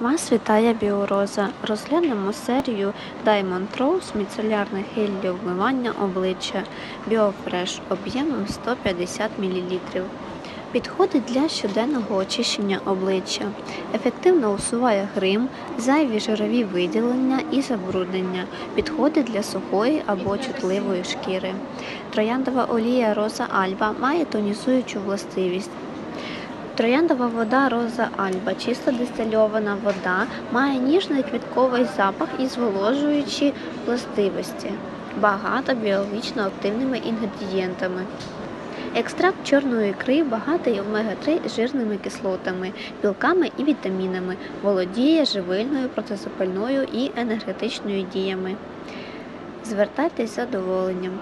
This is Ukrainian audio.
Вас вітає Біороза. Розглянемо серію Diamond Rose міцелярних гель для вмивання обличчя BioFresh об'ємом 150 мл. Підходить для щоденного очищення обличчя. Ефективно усуває грим, зайві жирові виділення і забруднення. Підходить для сухої або чутливої шкіри. Трояндова олія Роза Альба має тонізуючу властивість. Трояндова вода Роза Альба, чисто дистильована вода, має ніжний квітковий запах і зволожуючі властивості, багато біологічно активними інгредієнтами. Екстракт чорної ікри багатий омега-3 жирними кислотами, білками і вітамінами, володіє живильною, протизапальною і енергетичною діями. Звертайтесь з задоволенням.